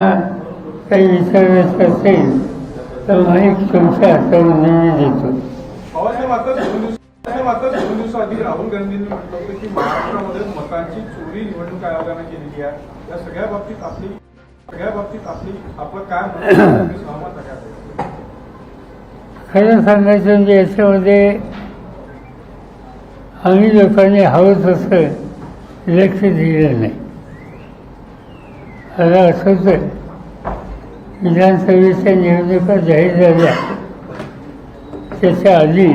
काही विचारायचं असेल तर माईक तुमच्या हातावर नेहमी देतो आता दोन आता दोन दिवसाआधी राहुल गांधींनी म्हटलं होतं की महाराष्ट्रामध्ये मतांची चोरी निवडणूक केलेली आहे या सगळ्या बाबतीत आपली सगळ्या बाबतीत आपली आपलं काय सहमत आहे खरं सांगायचं म्हणजे याच्यामध्ये आम्ही लोकांनी हवं तसं लक्ष दिलं नाही. मला असंच आहे विधानसभेच्या निवडणुका जाहीर झाल्या. त्याच्या आधी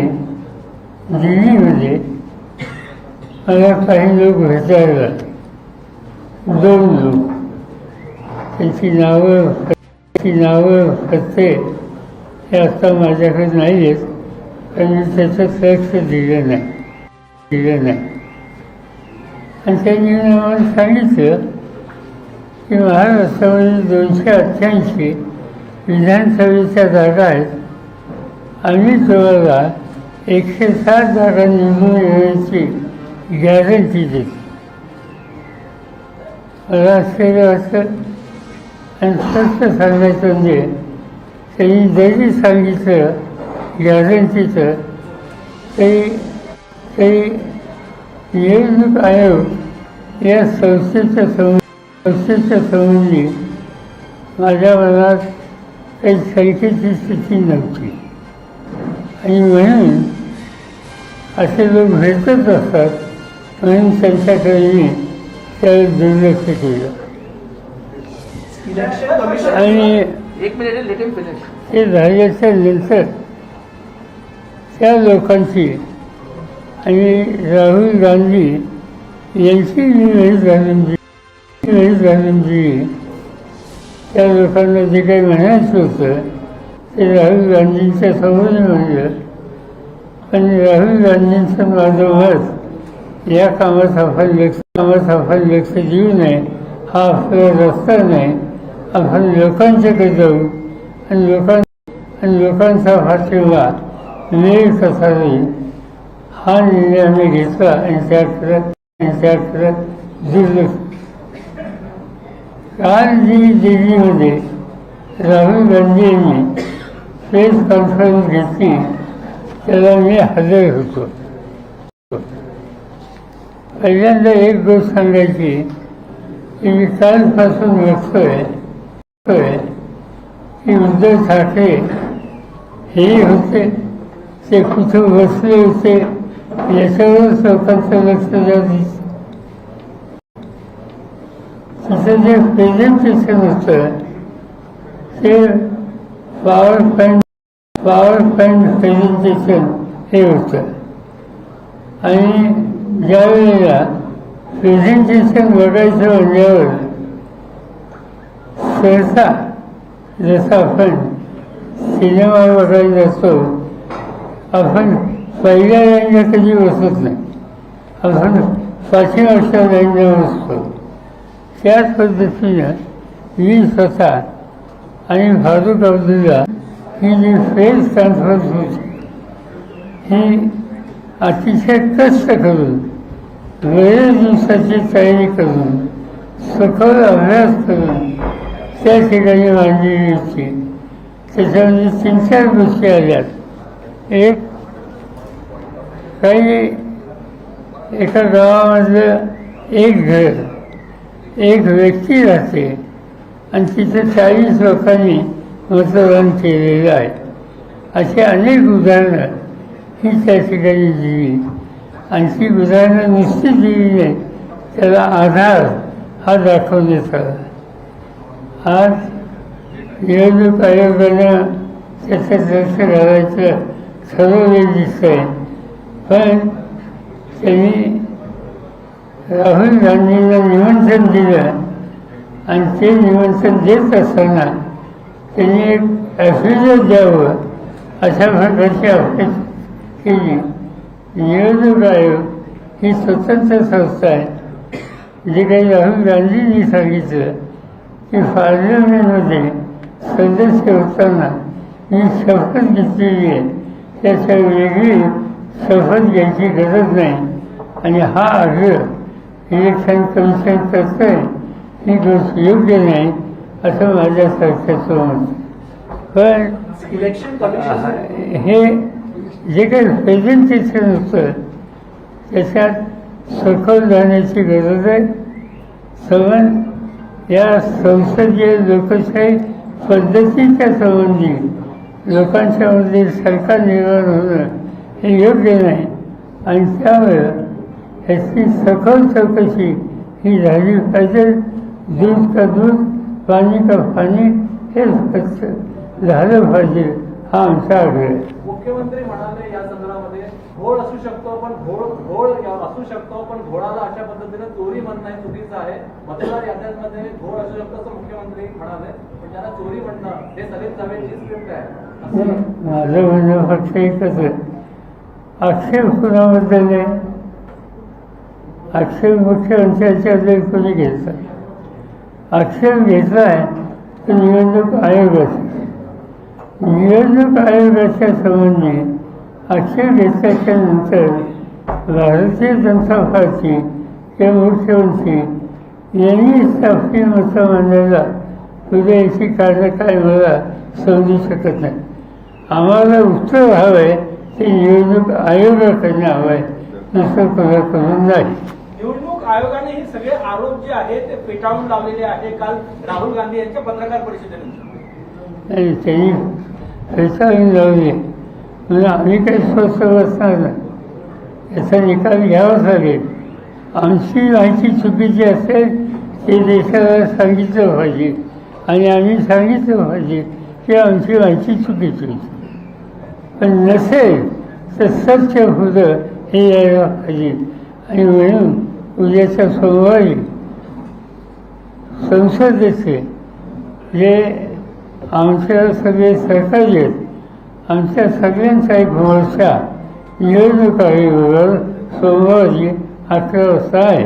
दिल्लीमध्ये मला काही लोक भेटायला. दोन लोक. त्यांची नावं त्यांची नावं पत्ते हे आता माझ्याकडे नाही आहेत पण मी त्याचं लक्ष दिलं नाही. दिलं नाही. आणि त्यांनी मला सांगितलं की महाराष्ट्रामध्ये दोनशे अठ्ठ्याऐंशी विधानसभेच्या जागा आहेत आम्ही तुम्हाला एकशे सात जागा निवडून येण्याची गॅरंटी देतो. मला आश्चर्य वाटतं आणि स्पष्ट सांगायचं म्हणजे त्यांनी जरी सांगितलं गॅरंटीचं तरी तरी निवडणूक आयोग या संस्थेच्या सं संस्थेच्या संबंधी माझ्या मनात काही शंकेची स्थिती नव्हती. आणि म्हणून असे लोक भेटत असतात म्हणून त्यांच्याकडे मी त्यावेळेस दुर्लक्ष केलं. आणि हे झाल्याच्यानंतर त्या लोकांची आणि राहुल गांधी यांची मी वेळीच घालून दिली त्या लोकांना जे काही म्हणायचं होतं ते राहुल गांधींच्या समोर म्हणलं पण राहुल गांधींचं माझं मत या कामात आपण लक्ष कामात आपण लक्ष देऊ नये हा आपला रस्ता नाही. आपण लोकांच्याकडे जाऊ आणि लोकां आणि लोकांचा पाठिंबा मिळेल कसा होईल हा निर्णय आम्ही घेतला आणि त्याकडे आणि त्याकडे दुर्लक्ष काल जी दिल्लीमध्ये राहुल गांधी यांनी प्रेस कॉन्फरन्स घेतली. त्याला मी हजर होतो. पहिल्यांदा एक गोष्ट सांगायची की मी कालपासून बघतोय बघतोय की उद्धव ठाकरे हे होते ते कुठं बसले होते याच्यावरच लोकांचं लक्ष जात तिथं जे प्रेझेंटेशन होतं ते power point power point presentation हे होतं आणि ज्या वेळेला प्रेझेंटेशन बघायचं म्हणल्यावर सहसा जसं आपण सिनेमा बघायला जातो आपण पहिल्या लाईनला कधी बसत नाही आपण पाठीमागच्या लाईनला बसतो त्याच पद्धतीनं मी स्वतः आणि फारुख अब्दुल्ला ही जी फेस कॉन्फरन्स होती ही अतिशय कष्ट करून वेळेस दिवसाची तयारी करून सखोल अभ्यास करून त्या ठिकाणी मांडलेली होती त्याच्यामध्ये तीन चार गोष्टी आल्यात. एक काही एका गावामधलं एक घर एक व्यक्ती राहते आणि तिथे चाळीस लोकांनी मतदान केलेलं आहे. अशी अनेक उदाहरणं ही त्या ठिकाणी दिली. आणि ती उदाहरणं नुसती दिली नाही त्याला आधार हा दाखवण्यात आला. आज निवडणूक आयोगानं त्याचं लक्ष घालायचं ठरवलेलं दिसतंय. पण त्यांनी राहुल गांधींना निमंत्रण दिलं आणि ते निमंत्रण देत असताना त्यांनी एक ॲफिडेविट द्यावं अशा प्रकारची अपेक्षा केली. निवडणूक आयोग ही स्वतंत्र संस्था आहे. जे काही राहुल गांधींनी सांगितलं की पार्लमेंटमध्ये सदस्य होताना मी शपथ घेतलेली आहे. त्याच्या वेगळी शपथ घ्यायची गरज नाही. आणि हा अर्ज इलेक्शन कमिशन करतंय ही गोष्ट योग्य नाही असं माझ्यासारख्याचं मत पण हे जे काही प्रेझेंटेशन होतं त्याच्यात सखोल जाण्याची गरज आहे. सवन या संसदीय लोकशाही पद्धतीच्या संबंधी लोकांच्यामध्ये सरकार निर्माण होणं हे योग्य नाही. आणि त्यामुळं ह्याची सखोल चौकशी ही झाली पाहिजे. दूध का दूध पाणी का पाणी हे स्वच्छ झालं पाहिजे हा आमचा आग्रह. आहे मुख्यमंत्री म्हणाले या संदर्भामध्ये घोळ असू शकतो पण घोळ घोळ असू शकतो पण घोळाला अशा पद्धतीने चोरी म्हणणं हे चुकीचं आहे. मतदार याद्यांमध्ये घोळ असू शकतो असं मुख्यमंत्री म्हणाले पण त्याला चोरी म्हणणं हे सगळे सभेची स्क्रिप्ट आहे. माझं म्हणणं फक्त एकच आहे. आक्षेप कुणाबद्दल आहे आक्षेप मुख्यमंत्र्यांच्याबद्दल कोणी घेतला आक्षेप घेतला आहे तो निवडणूक आयोगाचा निवडणूक आयोगाच्या संबंधी आक्षेप घेतल्याच्या नंतर भारतीय जनता पार्टी किंवा मुख्यमंत्री यांनी आपली मतं मांडायला तुझ्या याची कारणं काय मला समजू शकत नाही. आम्हाला उत्तर हवं आहे ते निवडणूक आयोगाकडनं हवं आहे दुसरं कोणाकडून नाही. निवडणूक आयोगाने हे सगळे आरोप जे आहेत ते फेटाळून लावलेले आहे काल राहुल गांधी यांच्या पत्रकार परिषदेनंतर. आणि त्यांनी फेसाळून लावली. म्हणून आम्ही काही स्वस्त बसणार नाही. याचा निकाल घ्यावाच लागेल. आमची माहिती चुकीची असेल ते देशाला सांगितलं पाहिजे. आणि आम्ही सांगितलं पाहिजे की आमची माहिती चुकीची होती पण नसेल तर सत्य होतं हे यायला पाहिजे. आणि म्हणून उद्याच्या सोमवारी संसदेचे जे आमच्या सगळे सहकारी आहेत आमच्या सगळ्यांचा एक मोर्चा निवडणूक आयोगावर सोमवारी अकरा वाजता आहे.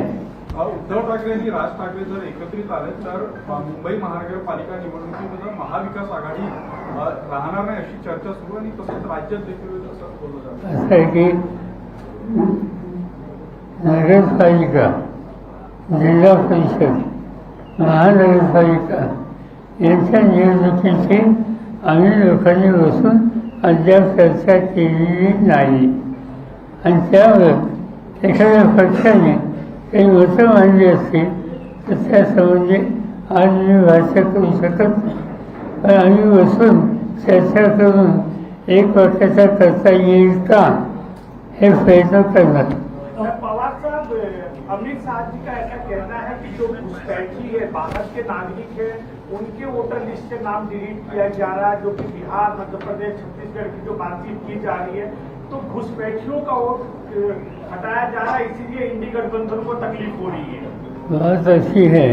उद्धव ठाकरे आणि राज ठाकरे जर एकत्रित आले तर मुंबई महानगरपालिका निवडणुकीमध्ये महाविकास आघाडी राहणार नाही अशी चर्चा सुरू आणि तसंच राज्यात देखील होईल असं बोललं जातं. असं आहे की नगरपालिका जिल्हा परिषद महानगरपालिका यांच्या निवडणुकीची आम्ही लोकांनी बसून अद्याप चर्चा केलेली नाही. आणि त्यावर एखाद्या पक्षाने काही मतं मांडली असतील तर त्यासंबंधी आज मी भाष्य करू शकत नाही. पण आम्ही बसून चर्चा करून एक वर्षाचा करता येईल का हे प्रयत्न करणार. अमित शाह जी का ऐसा कहना है कि जो घुसपैठी है बाहर के नागरिक है उनके वोटर लिस्ट के नाम डिलीट किया जा रहा है जो कि बिहार मध्य प्रदेश छत्तीसगढ़ की जो बातचीत की जा रही है तो घुसपैठियों का वोट हटाया जा रहा है इसीलिए इंडी गठबंधन को तकलीफ हो रही है। बात ऐसी है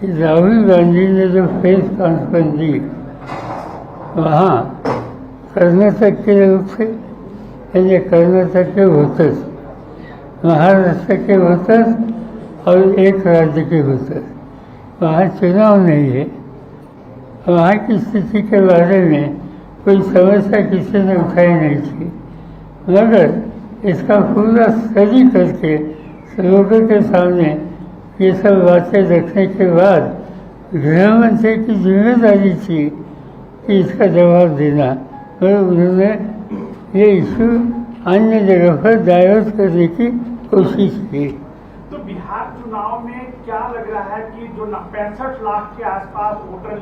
कि राहुल गांधी ने जो प्रेस कॉन्फ्रेंस दी वहाँ कर्नाटक के लोग थे कर्नाटक के वोटर्स। महाराष्ट्र के वोटर्स और एक राज्य के वोटर्स वहाँ चुनाव नहीं है। वहाँ की स्थिति के बारे में कोई समस्या किसी ने उठाई नहीं थी। मगर इसका पूरा स्टडी करके लोगों के सामने ये सब बातें रखने के बाद गृहमंत्री की जिम्मेदारी थी कि इसका जवाब देना। मगर उन्होंने ये इशू अन्य जगह पर डायवर्ट करने की कोशिश की। तो बिहार चुनाव में क्या लग रहा है कि जो पैंसठ लाख के आसपास वोटर